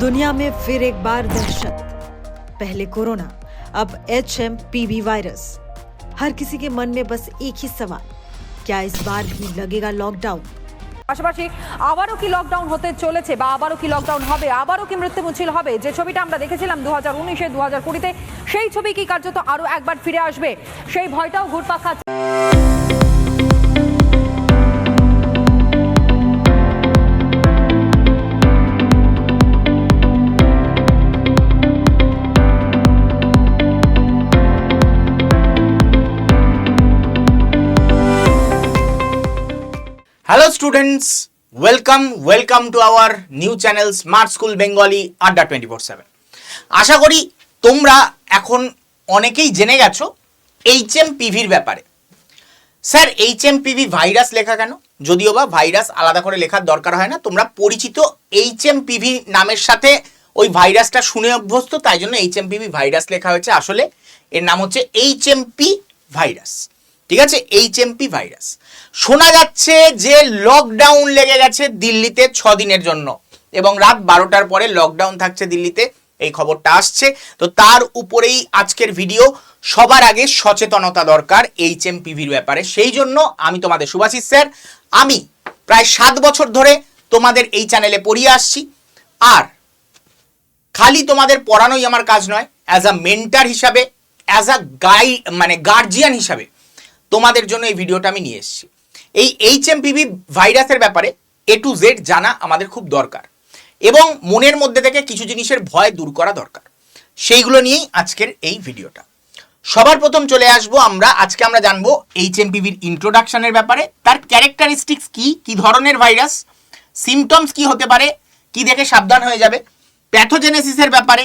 दुनिया में फिर एक बार दहशत पहले कोरोना अब एच एम पी वायरस हर किसी के मन में बस एक ही सवाल क्या इस बार भी लगेगा लॉकडाउन পাশাপাশি আবারও কি লকডাউন হতে চলেছে বা আবারও কি লকডাউন হবে আবারও কি মৃত্যু মিছিল হবে যে ছবিটা আমরা দেখেছিলাম দু হাজার উনিশে দু হাজার কুড়িতে সেই ছবি কি কার্যত আরও একবার ফিরে আসবে সেই ভয়টাও ঘুরপাক খাচ্ছে Students welcome welcome to our new channel smart school Bengali Adda twenty four seven আশা করি তোমরা এখন অনেকেই জেনে গেছো এইচ এম পিভির ব্যাপারে। Sir H M P V virus লেখা কেন? যদিও বা ভাইরাস আলাদা করে লেখার দরকার হয় না, তোমরা পরিচিত এইচ এম পিভি নামের সাথে ওই ভাইরাসটা শুনে অভ্যস্ত, তাই জন্য এইচ এম পিভি ভাইরাস লেখা হয়েছে। আসলে এর নাম হচ্ছে এইচ এম পি ভাইরাস ঠিক আছে? এইচ এম পি ভাইরাস শোনা যাচ্ছে যে লকডাউন লেগে গেছে দিল্লিতে ছ দিনের জন্য এবং রাত বারোটার পরে লকডাউন থাকছে দিল্লিতে, এই খবরটা আসছে। তো তার উপরেই আজকের ভিডিও সবার আগে সচেতনতা দরকার এইচ এম পিভির ব্যাপারে। সেই জন্য আমি তোমাদের সুভাষিস স্যার, আমি প্রায় সাত বছর ধরে তোমাদের এই চ্যানেলে পড়িয়ে আসছি। আর খালি তোমাদের পড়ানোই আমার কাজ নয় অ্যাজ আ মেন্টার হিসাবে অ্যাজ আ গাই মানে গার্জিয়ান হিসাবে তোমাদের জন্য এই ভিডিওটা আমি নিয়ে এসেছি। এই এইচ এমপিভি ভাইরাসের ব্যাপারে এ টু জেড জানা আমাদের খুব দরকার এবং মনের মধ্যে থেকে কিছু জিনিসের ভয় দূর করা দরকার। সেইগুলো নিয়েই আজকের এই ভিডিওটা। সবার প্রথম চলে আসব আমরা। আজকে আমরা জানব এইচ এমপিভির ইন্ট্রোডাকশনের ব্যাপারে। তার ক্যারেক্টারিস্টিক্স কি? কি ধরনের ভাইরাস? সিমটমস কি হতে পারে? কি দেখে সাবধান হয়ে যাবে? প্যাথোজেনেসিসের ব্যাপারে।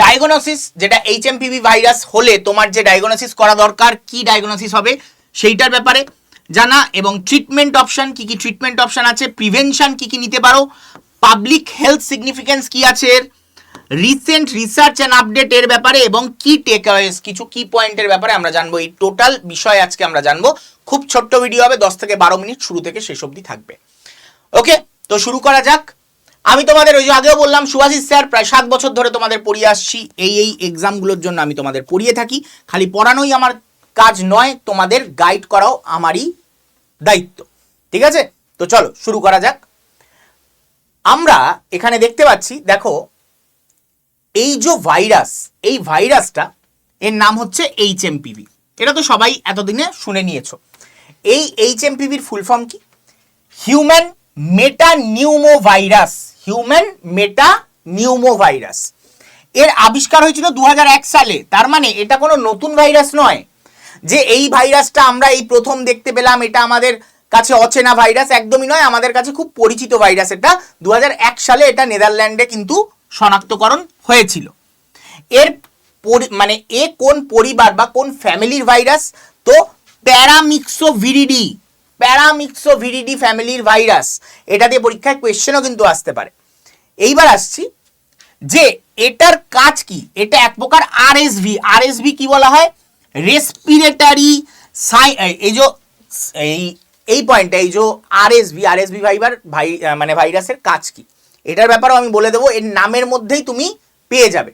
ডায়াগনোসিস, যেটা এইচএমপিভি ভাইরাস হলে তোমার যে ডায়াগনোসিস করা দরকার, কি ডায়াগনোসিস হবে সেইটার ব্যাপারে জানা এবং ট্রিটমেন্ট অপশন কি কি ট্রিটমেন্ট অপশন আছে প্রিভেনশন কি কি নিতে পারো পাবলিক হেলথ সিগনিফিকেন্স কি আছে এর রিসেন্ট রিসার্চ অ্যান্ড আপডেট এর ব্যাপারে এবং কি টেকঅ্যাওয়েস কিছু কি পয়েন্টের ব্যাপারে আমরা জানব। এই টোটাল বিষয় আজকে আমরা জানব। খুব ছোট্ট ভিডিও হবে, দশ থেকে বারো মিনিট, শুরু থেকে শেষ অবধি থাকবে। ওকে তো শুরু করা যাক। আমি তোমাদের ওই যে আগেও বললাম, সুভাষিস স্যার প্রায় সাত বছর ধরে তোমাদের পড়িয়ে আসছি। এই এই এক্সামগুলোর জন্য আমি তোমাদের পড়িয়ে থাকি। খালি পড়ানোই আমার কাজ নয়, তোমাদের গাইড করাও আমারই দায়িত্ব। ঠিক আছে? তো চলো, শুরু করা যাক। আমরা এখানে দেখতে পাচ্ছি, দেখো, এই যে ভাইরাস এই ভাইরাসটা এর নাম হচ্ছে এইচ এমপিভি এটা তো সবাই এতদিনে শুনে নিয়েছো। এই এইচ এমপিভির ফুল ফর্ম কি? Human meta pneumo virus human meta pneumo virus এর আবিষ্কার হয়েছিল দু হাজার এক সালে। তার মানে এটা কোনো নতুন ভাইরাস নয়। যে এই ভাইরাসটা আমরা এই প্রথম দেখতে পেলাম, এটা আমাদের কাছে অচেনা ভাইরাস, একদমই নয়, আমাদের কাছে খুব পরিচিত ভাইরাস এটা। দু হাজার এক সালে এটা নেদারল্যান্ডে কিন্তু শনাক্তকরণ হয়েছিল। এর মানে এ কোন পরিবার বা কোন ফ্যামিলির ভাইরাস? তো প্যারামিক্সোভিরিডি প্যারামিক্সোভিরিডি ফ্যামিলির ভাইরাস। এটা দিয়ে পরীক্ষায় কোয়েশ্চেনও কিন্তু আসতে পারে। এইবার আসছি যে এটার কাজ কি? এটা এক প্রকার আরএসভি। আরএসভি কি বলা হয়? রেসপিরেটারি সাই, এই যে, এই এই পয়েন্টটা এই যে আরএসভি আরএসভি ভাইবার, ভাই মানে ভাইরাসের কাজ কি? এটার ব্যাপারেও আমি বলে দেবো, এর নামের মধ্যেই তুমি পেয়ে যাবে।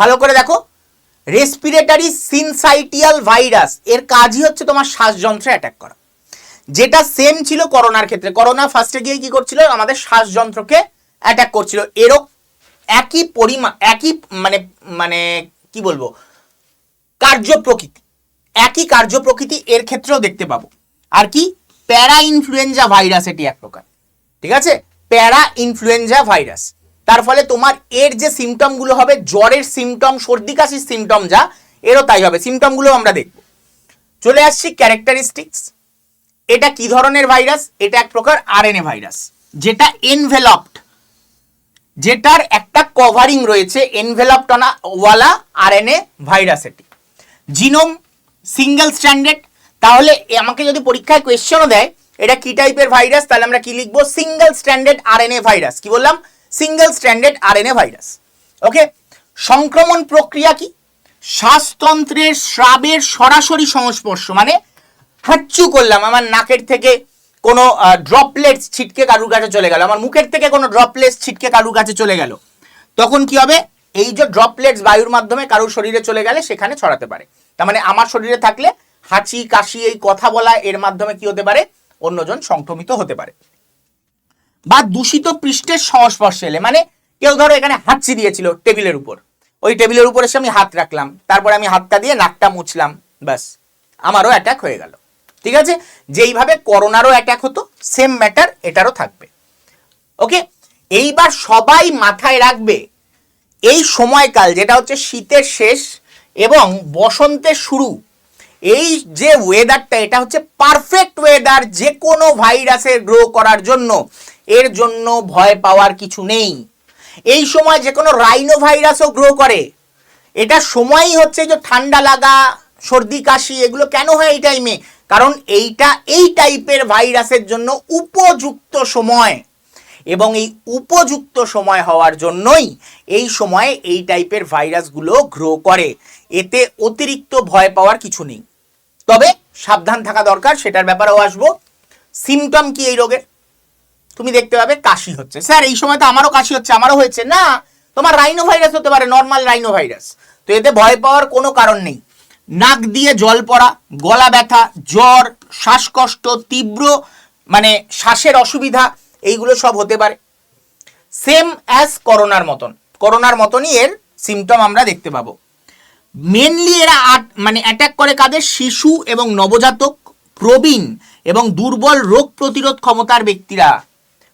ভালো করে দেখো। রেসপিরেটারি সিনসাইটিয়াল ভাইরাস, এর কাজই হচ্ছে তোমার শ্বাসযন্ত্রে অ্যাটাক করা। যেটা সেম ছিল করোনার ক্ষেত্রে। করোনা ফার্স্টে গিয়ে কি করছিল? আমাদের শ্বাসযন্ত্রকে অ্যাটাক করছিল। এরও একই পরিমাণ একই মানে মানে কি বলব? কার্য প্রকৃতি একই কার্য প্রকৃতি এর ক্ষেত্রেও দেখতে পাবো। আর কি? প্যারা ইনফ্লুয়েঞ্জা ভাইরাস এটি এক প্রকার। ঠিক আছে? প্যারা ইনফ্লুয়েঞ্জা ভাইরাস। তার ফলে তোমার এর যে সিমটমগুলো হবে, জ্বরের সিমটম সর্দি কাশির সিমটম যা, এরও তাই হবে। সিমটমগুলো আমরা দেখব। চলে আসছি ক্যারেক্টারিস্টিক্স এটা কি ধরনের ভাইরাস? এটা এক প্রকার আরএনএ ভাইরাস, যেটা এনভেলপড যেটার একটা কভারিং রয়েছে এনভেলপড এনভেলপটনা ওয়ালা আরএনএ ভাইরাস এটি। জিনোম সিঙ্গেল স্ট্যান্ডার্ড তাহলে আমাকে যদি পরীক্ষায় কোয়েশ্চেনও দেয়, এটা কি টাইপের ভাইরাস? তাহলে আমরা কি লিখব? Single standard RNA virus. কি বললাম? Single standard RNA virus. Okay? সংক্রমণ প্রক্রিয়া কি? শ্বাসতন্ত্রের স্রাবের সরাসরি সংস্পর্শ মানে হাচ্চু করলাম। আমার নাকের থেকে কোনো ড্রপলেটস ছিটকে কারুর কাছে চলে গেল। আমার মুখের থেকে কোনো ড্রপলেটস ছিটকে কারুর কাছে চলে গেল। তখন কি হবে? এই যে ড্রপলেটস বায়ুর মাধ্যমে কারোর শরীরে চলে গেলে সেখানে ছড়াতে পারে। তার মানে আমার শরীরে থাকলে হাঁচি, কাশি, এই কথা বলা এর মাধ্যমে কি হতে পারে? অন্যজন সংক্রমিত হতে পারে। বা দূষিত পৃষ্ঠের সংস্পর্শে এলে মানে কেউ ধরো এখানে হাঁচি দিয়েছিল টেবিলের উপর। ওই টেবিলের উপর এসে আমি হাত রাখলাম। তারপরে আমি হাতটা দিয়ে নাকটা মুছলাম। ব্যাস, আমারও অ্যাটাক হয়ে গেল। ঠিক আছে? যেইভাবে করোনারও অ্যাটাক হতো সেম ম্যাটার এটারও থাকবে। ওকে এইবার সবাই মাথায় রাখবে, এই সময়কাল যেটা হচ্ছে শীতের শেষ এবং বসন্তের শুরু, এই যে ওয়েদারটা এটা হচ্ছে পারফেক্ট ওয়েদার যে কোনো ভাইরাসের গ্রো করার জন্য। এর জন্য ভয় পাওয়ার কিছু নেই। এই সময় যে কোনো রাইনো ভাইরাসও গ্রো করে, এটা সময়ই হচ্ছে যে ঠান্ডা লাগা, সর্দি, কাশি, এগুলো কেন হয় এই টাইমে কারণ এইটা, এই টাইপের ভাইরাসের জন্য উপযুক্ত সময়। এবং এই উপযুক্ত সময় হওয়ার জন্যই এই সময়ে এই টাইপের ভাইরাসগুলো গ্রো করে। এতে অতিরিক্ত ভয় পাওয়ার কিছু নেই। তবে সাবধান থাকা দরকার, সেটার ব্যাপারেও আসব। সিমটম কি এই রোগের? তুমি দেখতে পাবে, কাশি হচ্ছে। স্যার, এই সময় তো আমারও কাশি হচ্ছে, আমারও হয়েছে। না, তোমার রাইনো ভাইরাস হতে পারে নর্মাল রাইনো ভাইরাস তো এতে ভয় পাওয়ার কোনো কারণ নেই। নাক দিয়ে জল পড়া, গলা ব্যথা, জ্বর, শ্বাসকষ্ট, তীব্র মানে শ্বাসের অসুবিধা, এইগুলো সব হতে পারে। সেম অ্যাজ করোনার মতন। করোনার মতনই এর সিমটম আমরা দেখতে পাবো। মেনলি এরা আট- মানে অ্যাটাক করে কাদের? শিশু এবং নবজাতক, প্রবীণ এবং দুর্বল রোগ প্রতিরোধ ক্ষমতার ব্যক্তিরা।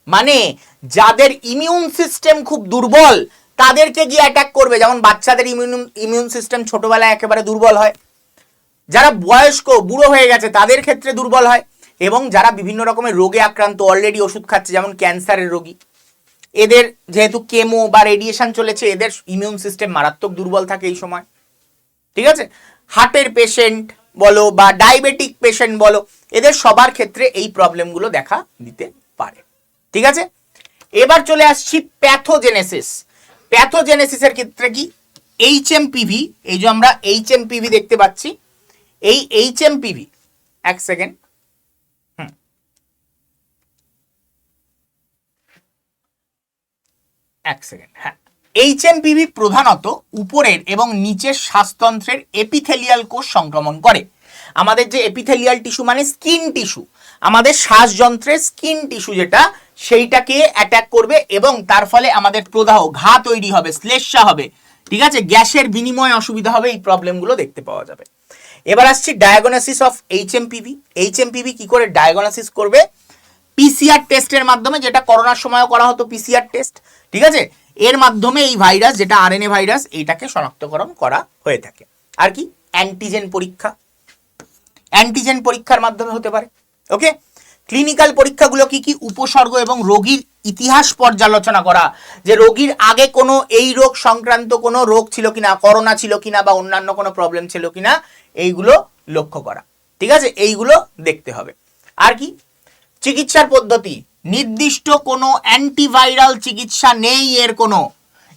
মানে যাদের ইমিউন সিস্টেম খুব দুর্বল তাদেরকে গিয়ে অ্যাটাক করবে। যেমন বাচ্চাদের ইমিউন ইমিউন সিস্টেম ছোটবেলায় একেবারে দুর্বল হয়। যারা বয়স্ক, বুড়ো হয়ে গেছে, তাদের ক্ষেত্রে দুর্বল হয়। এবং যারা বিভিন্ন রকমের রোগে আক্রান্ত অলরেডি ওষুধ খাচ্ছে, যেমন ক্যান্সারের রোগী। এদের যেহেতু কেমো বা রেডিয়েশন চলেছে, এদের ইমিউন সিস্টেম মারাত্মক দুর্বল থাকে এই সময়। ঠিক আছে? হার্টের পেশেন্ট বলো বা ডায়াবেটিক পেশেন্ট বলো, এদের সবার ক্ষেত্রে এই প্রবলেমগুলো দেখা দিতে পারে। ঠিক আছে? এবার চলে আসছি প্যাথোজেনেসিস প্যাথোজেনেসিসের ক্ষেত্রে কি? এইচ এম পিভি এই যে আমরা এইচ এম পিভি দেখতে পাচ্ছি, এই এইচ এম পিভি এক সেকেন্ড এক সেকেন্ড হ্যাঁ। এইচএমপিভি প্রধানত উপরের এবং নিচের শ্বাসতন্ত্রের এপিথেলিয়াল কোষ সংক্রমণ করে। আমাদের যে এপিথেলিয়াল টিস্যু মানে স্কিন টিস্যু আমাদের শ্বাসযন্ত্রের স্কিন টিস্যু যেটা, সেইটাকে অ্যাটাক করবে এবং তার ফলে আমাদের প্রদাহ, ঘা তৈরি হবে, শ্লেষ্মা হবে। ঠিক আছে? গ্যাসের বিনিময় অসুবিধা হবে, এই প্রবলেমগুলো দেখতে পাওয়া যাবে। এবার আসছি ডায়াগনোসিস অফ এইচএমপিভি এইচএমপিভি কি করে ডায়াগনোসিস করবে? পিসিআর টেস্টের মাধ্যমে, যেটা করোনার সময়ও করা হতো পিসিআর টেস্ট ঠিক আছে? এর মাধ্যমে এই ভাইরাস যেটা আরএনএ ভাইরাস এইটাকে শনাক্তকরণ করা হয়ে থাকে। আর কি? অ্যান্টিজেন পরীক্ষা। অ্যান্টিজেন পরীক্ষার মাধ্যমে হতে পারে। ওকে ক্লিনিক্যাল পরীক্ষাগুলো কি কি উপসর্গ এবং রোগীর ইতিহাস পর্যালোচনা করা? যে রোগীর আগে কোনো এই রোগ সংক্রান্ত কোনো রোগ ছিল কিনা, করোনা ছিল কিনা বা অন্যান্য কোনো প্রবলেম ছিল কিনা, এইগুলো লক্ষ্য করা। ঠিক আছে? এইগুলো দেখতে হবে। আর কি? চিকিৎসার পদ্ধতি। নির্দিষ্ট কোনো অ্যান্টিভাইরাল চিকিৎসা নেই এর কোনো।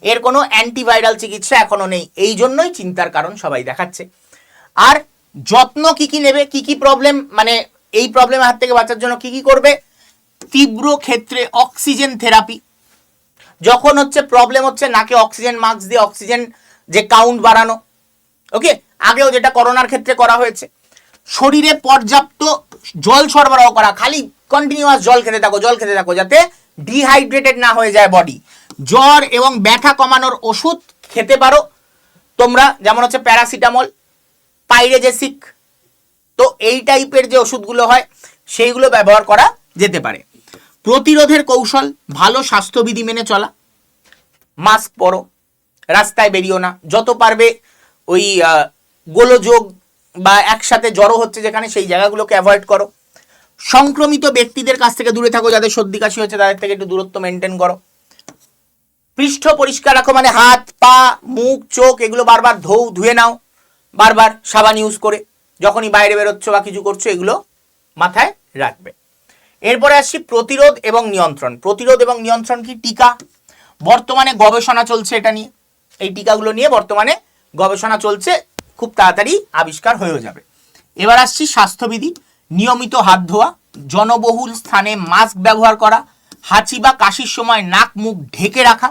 এর কোনো অ্যান্টিভাইরাল চিকিৎসা এখনও নেই। এই জন্যই চিন্তার কারণ সবাই দেখাচ্ছে। আর যত্ন কি কি নেবে? কি কি প্রবলেম মানে এই প্রবলেমের হাত থেকে বাঁচার জন্য কি কি করবে? তীব্র ক্ষেত্রে অক্সিজেন থেরাপি যখন হচ্ছে প্রবলেম হচ্ছে নাকে অক্সিজেন মাস্ক দিয়ে অক্সিজেন যে কাউন্ট বাড়ানো ওকে আগেও যেটা করোনার ক্ষেত্রে করা হয়েছে। শরীরে পর্যাপ্ত জল সরবরাহ করা, খালি কন্টিনিউয়াস জল খেতে থাকো, জল খেতে থাকো, যাতে ডিহাইড্রেটেড না হয়ে যায় বডি জ্বর এবং ব্যথা কমানোর ওষুধ খেতে পারো। তোমরা যেমন হচ্ছে প্যারাসিটামল পাইরেজেসিক তো এই টাইপের যে ওষুধগুলো হয়, সেইগুলো ব্যবহার করা যেতে পারে। প্রতিরোধের কৌশল, ভালো স্বাস্থ্যবিধি মেনে চলা, মাস্ক পরো, রাস্তায় বেরিও না, যত পারবে ওই গোলযোগ বা একসাথে জড়ো হচ্ছে যেখানে, সেই জায়গাগুলোকে অ্যাভয়েড করো। সংক্রমিত ব্যক্তিদের কাছ থেকে দূরে থাকো, যাদের সর্দি কাশি হচ্ছে, তাদের থেকে একটু দূরত্ব মেনটেন করো। পৃষ্ঠ পরিষ্কার রাখো মানে হাত, পা, মুখ, চোখ, এগুলো বারবার ধৌ ধুয়ে নাও, বারবার সাবান ইউজ করে। যখনই বাইরে বেরোচ্ছ বা কিছু করছ, এগুলো মাথায় রাখবে। এরপরে আসছি প্রতিরোধ এবং নিয়ন্ত্রণ। প্রতিরোধ এবং নিয়ন্ত্রণ কি? টিকা। বর্তমানে গবেষণা চলছে এটা নিয়ে। এই টিকাগুলো নিয়ে বর্তমানে গবেষণা চলছে, খুব তাড়াতাড়ি আবিষ্কার হয়েও যাবে। এবার আসছি স্বাস্থ্যবিধি। নিয়মিত হাত ধোয়া, জনবহুল স্থানে মাস্ক ব্যবহার করা, হাঁচি বা কাশির সময় নাক মুখ ঢেকে রাখা,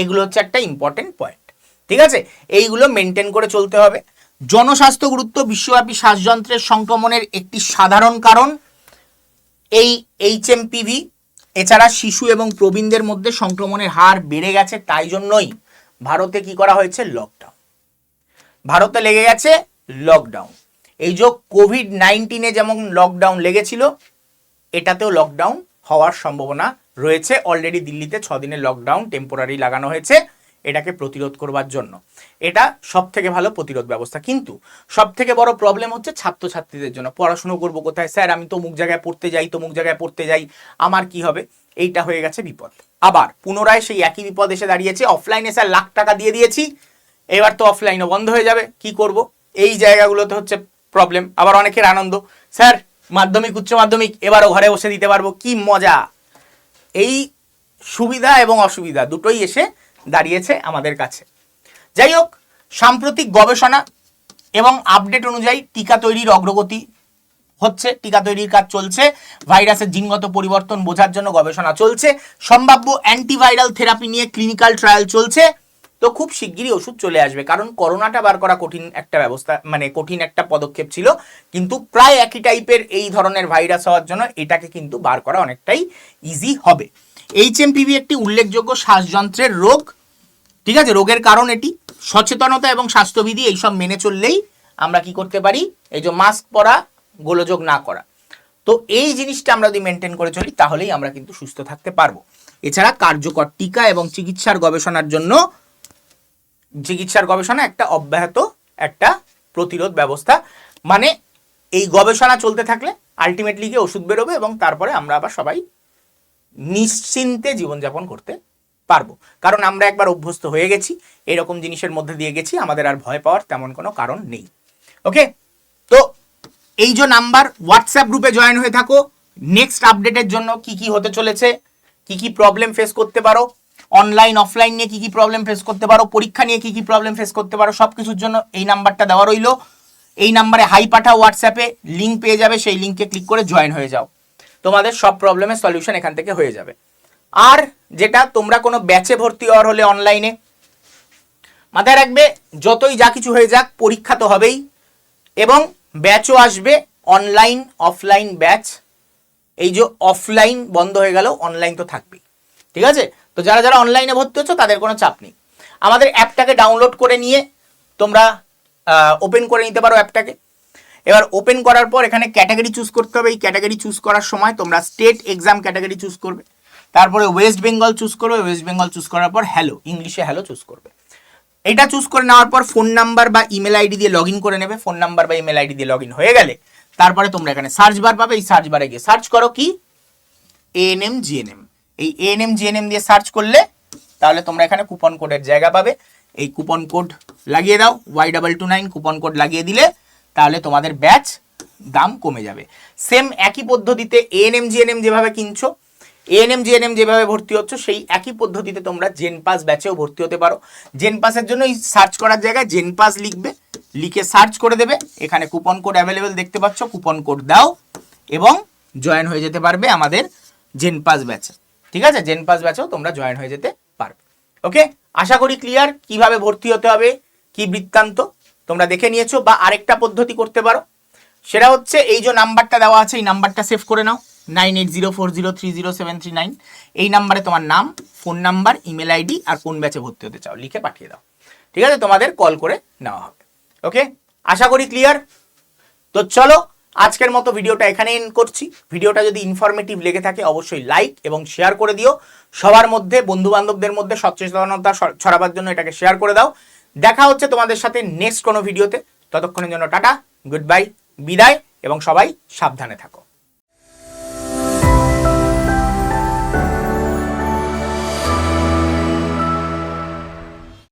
এগুলো হচ্ছে একটা ইম্পর্টেন্ট পয়েন্ট ঠিক আছে? এইগুলো মেনটেন করে চলতে হবে। জনস্বাস্থ্য গুরুত্ব বিশ্বব্যাপী শ্বাসযন্ত্রের সংক্রমণের একটি সাধারণ কারণ, এই এইচএমপিভি এছাড়া শিশু এবং প্রবীণদের মধ্যে সংক্রমণের হার বেড়ে গেছে তাই জন্যই ভারতে কি করা হয়েছে? লকডাউন ভারতে লেগে গেছে লকডাউন এই যে কোভিড নাইন্টিনে যেমন লকডাউন লেগেছিল, এটাতেও লকডাউন হওয়ার সম্ভাবনা রয়েছে। অলরেডি দিল্লিতে ছ দিনের লকডাউন টেম্পোরারি লাগানো হয়েছে। এটাকে প্রতিরোধ করবার জন্য। এটা সব থেকে ভালো প্রতিরোধ ব্যবস্থা। কিন্তু সব থেকে বড় প্রবলেম হচ্ছে ছাত্রছাত্রীদের জন্য। পড়াশুনো করব কোথায়? স্যার, আমি তো মুখ জায়গায় পড়তে যাই তো মুখ জায়গায় পড়তে যাই। আমার কি হবে? এইটা হয়ে গেছে বিপদ। আবার পুনরায় সেই একই বিপদ এসে দাঁড়িয়েছে। অফলাইনে স্যার লাখ টাকা দিয়ে দিয়েছি। এবার তো অফলাইনও বন্ধ হয়ে যাবে। কি করব? এই জায়গাগুলোতে হচ্ছে প্রবলেম আবার অনেকের আনন্দ। স্যার, মাধ্যমিক, উচ্চ মাধ্যমিক, এবারও ঘরে বসে দিতে পারব। কি মজা! এই সুবিধা এবং অসুবিধা দুটোই এসে দাঁড়িয়েছে আমাদের কাছে। যাই হোক, সাম্প্রতিক গবেষণা এবং আপডেট অনুযায়ী টিকা তৈরির অগ্রগতি হচ্ছে, টিকা তৈরির কাজ চলছে, ভাইরাসের জিনগত পরিবর্তন বোঝার জন্য গবেষণা চলছে, সম্ভাব্য অ্যান্টিভাইরাল থেরাপি নিয়ে ক্লিনিক্যাল ট্রায়াল চলছে, তো খুব শিগগিরই ওষুধ চলে আসবে, কারণ করোনাটা বার করা কঠিন একটা ব্যবস্থা মানে কঠিন একটা পদক্ষেপ ছিল, কিন্তু প্রায় একই টাইপের এই ধরনের ভাইরাস হওয়ার জন্য এটাকে কিন্তু বার করা অনেকটাই ইজি হবে। এইচএমপিভি একটি উল্লেখযোগ্য শ্বাসযন্ত্রের রোগ ঠিক আছে? রোগের কারণ এটি, সচেতনতা এবং স্বাস্থ্যবিধি এইসব মেনে চললেই আমরা কি করতে পারি? এই যে মাস্ক পরা, গোলযোগ না করা। তো এই জিনিসটা আমরা যদি মেনটেন করে চলি, তাহলেই আমরা কিন্তু সুস্থ থাকতে পারব। এছাড়া কার্যকর টিকা এবং চিকিৎসার গবেষণার জন্য, চিকিৎসার গবেষণা একটা অব্যাহত একটা প্রতিরোধ ব্যবস্থা। মানে এই গবেষণা চলতে থাকলে আলটিমেটলি গিয়ে ওষুধ বেরোবে এবং তারপরে আমরা আবার সবাই নিশ্চিন্তে জীবনযাপন করতে পারব। কারণ আমরা একবার অভ্যস্ত হয়ে গেছি, এরকম জিনিসের মধ্যে দিয়ে গেছি, আমাদের আর ভয় পাওয়ার তেমন কোনো কারণ নেই। ওকে তো এই যে নাম্বার হোয়াটসঅ্যাপ গ্রুপে জয়েন হয়ে থাকো। নেক্সট আপডেটের জন্য কি কি হতে চলেছে, কি কি প্রবলেম ফেস করতে পারো। অনলাইন অফলাইন নিয়ে কি কি প্রবলেম ফেস করতে পারো। পরীক্ষা নিয়ে কি কি প্রবলেম ফেস করতে পারো। সব কিছুর জন্য এই নাম্বারটা দেওয়া রইল। এই নাম্বারে হাই পাঠাও হোয়াটসঅ্যাপে লিঙ্ক পেয়ে যাবে, সেই লিঙ্কে ক্লিক করে জয়েন হয়ে যাও। তোমাদের সব প্রবলেমের সলিউশন এখান থেকে হয়ে যাবে। আর যেটা তোমরা কোনো ব্যাচে ভর্তি হওয়ার হলে অনলাইনে মাথায় রাখবে, যতই যা কিছু হয়ে যাক, পরীক্ষা তো হবেই এবং ব্যাচও আসবে অনলাইন অফলাইন ব্যাচ এই যে অফলাইন বন্ধ হয়ে গেল অনলাইন তো থাকবেই। ঠিক আছে? তো যারা যারা অনলাইনে ভর্তি হচ্ছ, তাদের কোনো চাপ নেই। আমাদের অ্যাপটাকে ডাউনলোড করে নিয়ে তোমরা ওপেন করে নিতে পারো অ্যাপটাকে এবার ওপেন করার পর এখানে ক্যাটাগরি চুজ করতে হবে। এই ক্যাটাগরি চুজ করার সময় তোমরা স্টেট এক্সাম ক্যাটাগরি চুজ করবে। তারপরে ওয়েস্ট বেঙ্গল চুজ করবে ওয়েস্ট বেঙ্গল চুজ করার পর হ্যালো ইংলিশে হ্যালো চুজ করবে। এটা চুজ করে নেওয়ার পর ফোন নাম্বার বা ইমেল আইডি দিয়ে লগ করে নেবে ফোন নাম্বার বা ইমেল আইডি দিয়ে লগ হয়ে গেলে, তারপরে তোমরা এখানে সার্চ বার পাবে, এই সার্চ বারে গিয়ে সার্চ করো কি? এএনএম জিএনএম এই এএনএম জিএনএম দিয়ে সার্চ করলে, তাহলে তোমরা এখানে কুপন কোডের জায়গা পাবে। এই কুপন কোড লাগিয়ে দাও Y double two nine coupon code লাগিয়ে দিলে, তাহলে তোমাদের ব্যাচ দাম কমে যাবে। সেম একই পদ্ধতিতে এএনএম জিএনএম যেভাবে কিনছো এএনএম জিএনএম যেভাবে ভর্তি হচ্ছ, সেই একই পদ্ধতিতে তোমরা জেন পাস ব্যাচেও ভর্তি হতে পারো। জেন পাসের জন্য এই সার্চ করার জায়গায় জেন পাস লিখবে, লিখে সার্চ করে দেবে। এখানে কুপন কোড অ্যাভেলেবেল দেখতে পাচ্ছ কুপন কোড দাও এবং জয়েন হয়ে যেতে পারবে আমাদের জেন পাস ব্যাচে ঠিক আছে? জেন পাস ব্যাচেও তোমরা জয়েন হয়ে যেতে পারবে। ওকে আশা করি ক্লিয়ার কীভাবে ভর্তি হতে হবে? কি বৃত্তান্ত? তোমরা দেখে নিয়েছো বা আরেকটা পদ্ধতি করতে পারো। সেটা হচ্ছে, এই যে নাম্বারটা দেওয়া আছে, এই নাম্বারটা সেভ করে নাও। Nine eight zero four zero three zero seven three nine. এই নাম্বারে তোমার নাম, ফোন নাম্বার, ইমেল আইডি আর কোন ব্যাচে ভর্তি হতে চাও। লিখে পাঠিয়ে দাও। ঠিক আছে? তোমাদের কল করে নেওয়া হবে। ওকে আশা করি ক্লিয়ার তো চলো, আজকের মতো ভিডিওটা এখানে এন্ড করছি। ভিডিওটা যদি ইনফরমেটিভ লেগে থাকে, অবশ্যই লাইক এবং শেয়ার করে দিও। সবার মধ্যে বন্ধু বান্ধবদের মধ্যে সচেতনতা ছড়াবার জন্য এটাকে শেয়ার করে দাও। দেখা হচ্ছে তোমাদের সাথে নেক্সট কোনো ভিডিওতে। ততক্ষণের জন্য টাটা গুড বাই বিদায় এবং সবাই সাবধানে থাকো।